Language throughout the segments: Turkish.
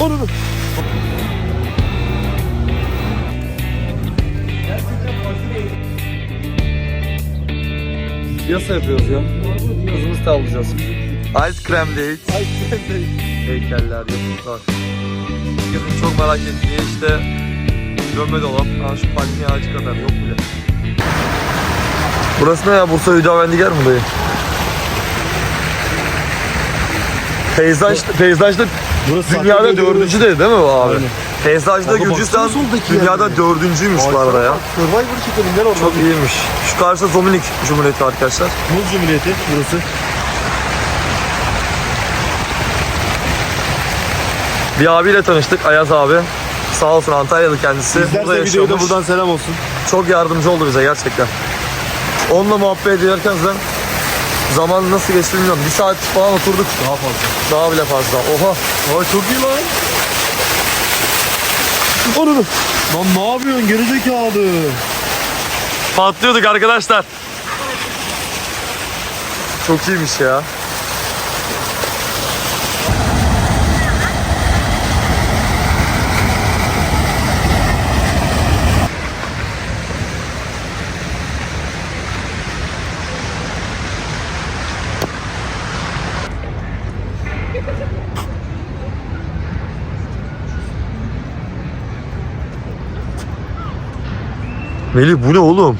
Onu Piyasa yapıyoruz ya. Kızımızı tavlayacağız. Ice cream date. Ice cream değil. Heykeller, yapıtlar. Herkesin çok merak ettiği işte dönme dolap. Ha şu palmiye ağacı kadar yok bile. Burası ne ya? Bursa Hüdavendigar mı dayı? Peyzaj, peyzajda Burası dünyada dördüncü dedi değil mi bu abi? Aynen. Peyzajda Abi Gürcistan baksana soldaki dünyada yerlere. dördüncüymüş bu arada ya. Survivor çekelim gel orada. Çok iyiymiş. Şu karşıda Dominik Cumhuriyeti arkadaşlar. Muz Cumhuriyeti burası. Bir abiyle tanıştık Ayaz abi. Sağ olsun Antalyalı kendisi. Burada İzlerse videoyu da yaşıyormuş. buradan selam olsun. Çok yardımcı oldu bize gerçekten. Onunla muhabbet ederken zaten zaman nasıl geçti bilmiyorum. Bir saat falan oturduk. Daha fazla. Daha bile fazla. Oha. Aa çok iyi lan. Onu Lan ne yapıyorsun gerizekalı? Patlıyorduk arkadaşlar. Çok iyiymiş ya. Melih bu ne oğlum?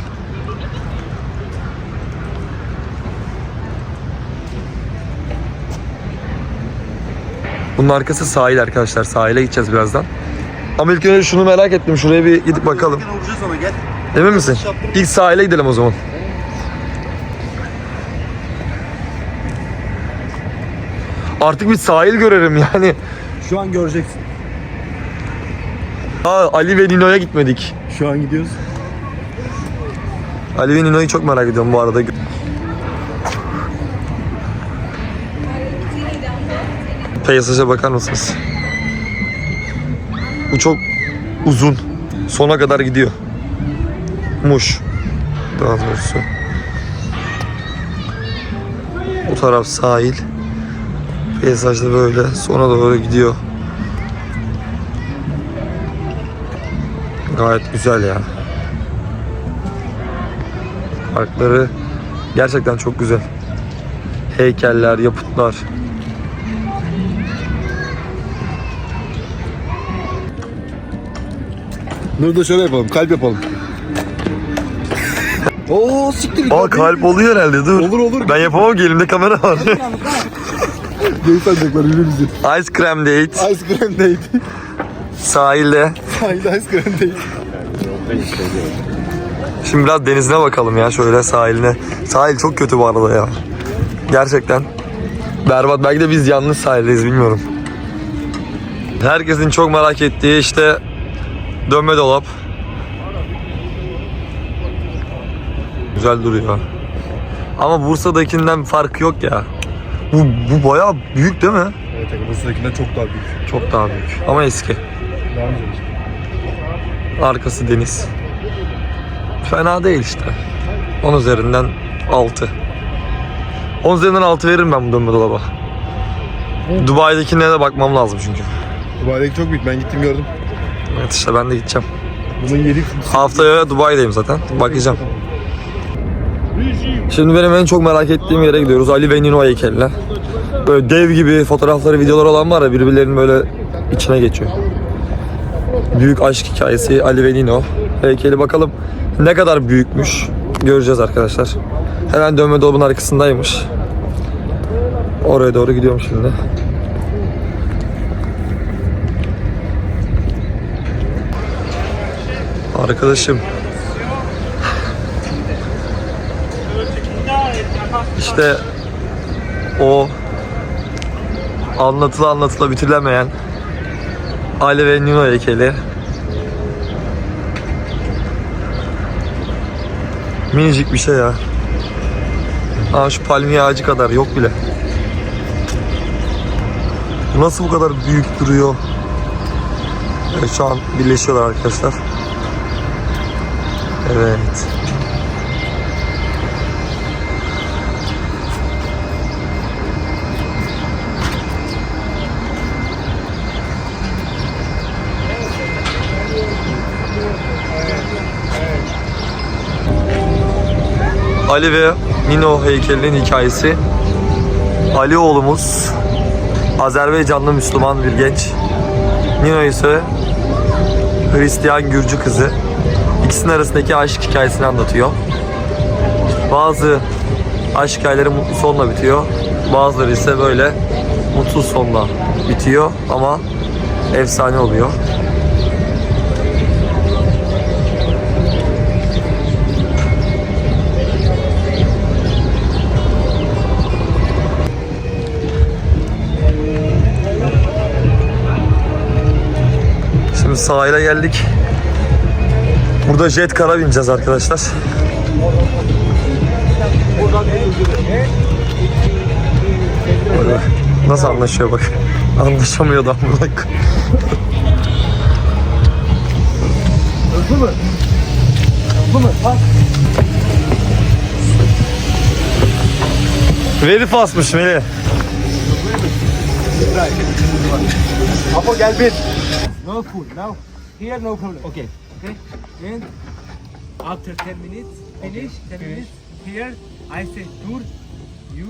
Bunun arkası sahil arkadaşlar. Sahile gideceğiz birazdan. Ama ilk önce şunu merak ettim. Şuraya bir gidip bakalım. Ona gel. Emin misin? İlk sahile gidelim o zaman. Artık bir sahil görelim yani. Şu an göreceksin. Aa, Ali ve Nino'ya gitmedik. Şu an gidiyoruz. Ali ve Nino'yu çok merak ediyorum bu arada. Peysaja bakar mısınız? Bu çok uzun. Sona kadar gidiyor. Muş. Daha doğrusu. Bu taraf sahil. Peyzaj da böyle sona doğru gidiyor. Gayet güzel ya. Parkları gerçekten çok güzel. Heykeller, yapıtlar. Dur da şöyle yapalım. Kalp yapalım. Oo siktir. Aa kalp oluyor herhalde dur. Olur, olur. Ben yapamam ki elimde kamera var. Geri sanacaklar bilir bizi. Ice cream date. Ice cream date. Sahilde. Sahilde ice cream date. Şimdi biraz denizine bakalım ya şöyle sahiline. Sahil çok kötü bu arada ya. Gerçekten. Berbat. Belki de biz yanlış sahildeyiz bilmiyorum. Herkesin çok merak ettiği işte dönme dolap. Güzel duruyor. Ama Bursa'dakinden farkı yok ya. Bu, bu bayağı büyük değil mi? Evet Bursa'dakinden çok daha büyük. Çok daha büyük. Ama eski. Daha. Arkası deniz. Fena değil işte. 10 üzerinden 6. 10 üzerinden 6 veririm ben bu dönme dolaba. Dubai'dekine de bakmam lazım çünkü. Dubai'deki çok büyük. Ben gittim gördüm. Evet işte ben de gideceğim. Bunun yedi Haftaya Dubai'deyim zaten. Bakacağım. Şimdi benim en çok merak ettiğim yere gidiyoruz. Ali ve Nino heykeline. Böyle dev gibi fotoğrafları, videolar olan var ya birbirlerinin böyle içine geçiyor. Büyük aşk hikayesi Ali ve Nino heykeli bakalım ne kadar büyükmüş göreceğiz arkadaşlar. Hemen dönme dolabın arkasındaymış. Oraya doğru gidiyorum şimdi. Arkadaşım İşte o anlatıla anlatıla bitirilemeyen Ali ve Nino heykeli. Minicik bir şey ya. Aa şu palmiye ağacı kadar yok bile. Bu nasıl bu kadar büyük duruyor? Evet şu an birleşiyorlar arkadaşlar. Evet. Ali ve Nino heykelinin hikayesi. Ali oğlumuz Azerbaycanlı Müslüman bir genç. Nino ise Hristiyan Gürcü kızı. İkisinin arasındaki aşk hikayesini anlatıyor. Bazı aşk hikayeleri mutlu sonla bitiyor. Bazıları ise böyle mutsuz sonla bitiyor ama efsane oluyor. Sahile geldik. Burada jet kara bineceğiz arkadaşlar. Nasıl anlaşıyor bak. Anlaşamıyor da amına koyayım. Veri fasmış Veri. Apo gel bir. No food now. Here no problem. Okay. Okay. And after 10 minutes finish 10 minutes here I say tour you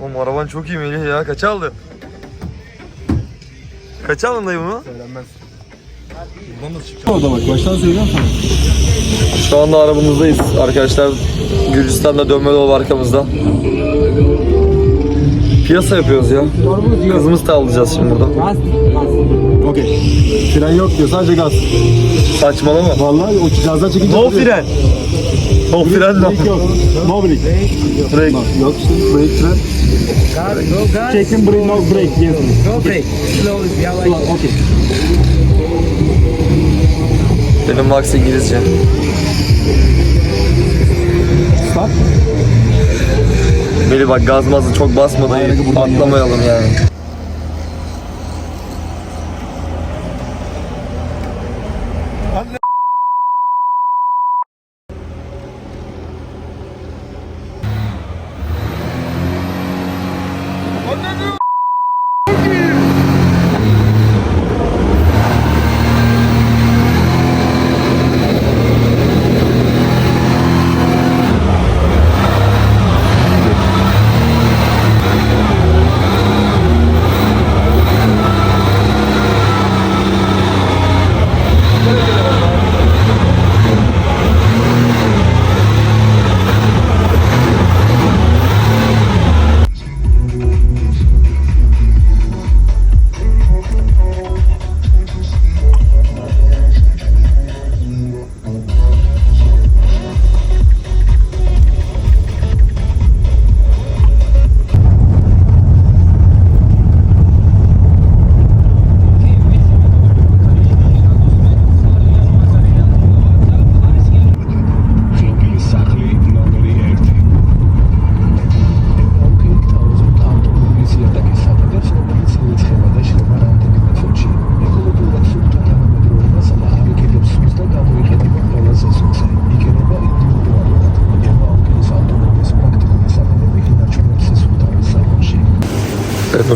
Oğlum araban çok iyi Melih ya. Kaç aldın? Kaç aldın dayı bunu? Söylenmez. Orada bak baştan söylüyorum sana. Şu anda arabamızdayız arkadaşlar. Gürcistan'da dönme dolabı arkamızda. Piyasa yapıyoruz ya. Kızımız tavlayacağız şimdi burada. Gaz, gaz. Okey. Fren yok diyor sadece gaz. Saçmalama. Vallahi o gazdan çekince No duruyor. fren. No fren no. Brake yok. No brake. Break. Yok işte brake fren. Gaz, no gas. Çekin brake no brake. Yes. No break. Slow, yeah, like Okey. Benim Max İngilizce. Melih bak gaz mazı çok basma dayı. Aynen, buradan Atlamayalım yani. Evet,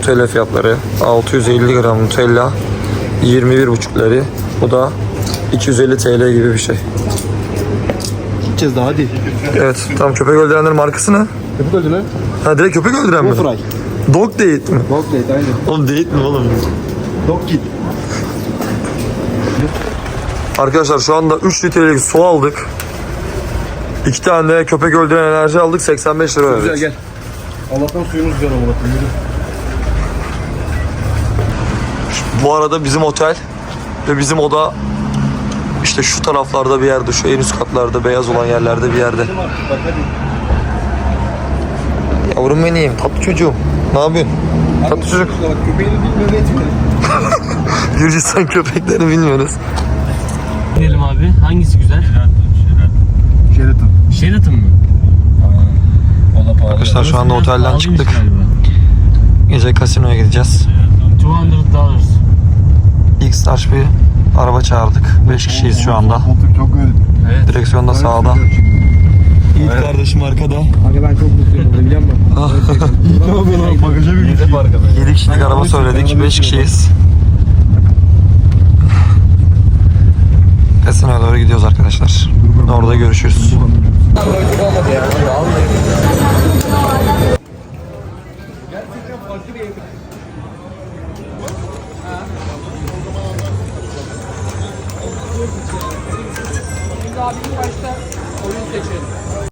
Nutella fiyatları 650 gram Nutella 21,5 lira. Bu da 250 TL gibi bir şey. Gideceğiz daha hadi. Evet, tam köpek öldürenlerin markası ne? Köpük öldü lan. Ha direkt köpek öldüren mi? Fry. Dog date mi? Dog date aynen. Oğlum date mi oğlum? Dog kid. Arkadaşlar şu anda 3 litrelik su aldık. 2 tane de köpek öldüren enerji aldık 85 lira Güzel gel. Allah'tan suyumuz güzel koyayım. Yürü. Bu arada bizim otel ve bizim oda işte şu taraflarda bir yerde, şu en üst katlarda beyaz olan yerlerde bir yerde. Yavrum benim, tatlı çocuğum. Ne yapıyorsun? Tatlı çocuk. Köpeğini bilmiyor etmiyor. Gürcistan köpeklerini bilmiyoruz. Gidelim abi. Hangisi güzel? Sheraton. Sheraton mı? Arkadaşlar şu anda otelden çıktık. Galiba. Gece kasinoya gideceğiz. 200 dollars. X large bir araba çağırdık. 5 kişiyiz şu anda. Koltuk çok garip. Evet. Direksiyon da sağda. Yiğit kardeşim arkada. Abi ben çok mutluyum burada biliyor musun? Ne yapıyorsun lan? Bagaja bir gidip 7 kişilik araba söyledik. 5 kişiyiz. Kasinoya doğru gidiyoruz arkadaşlar. Orada Orada görüşürüz. Şimdi abi ilk başta oyun seçelim.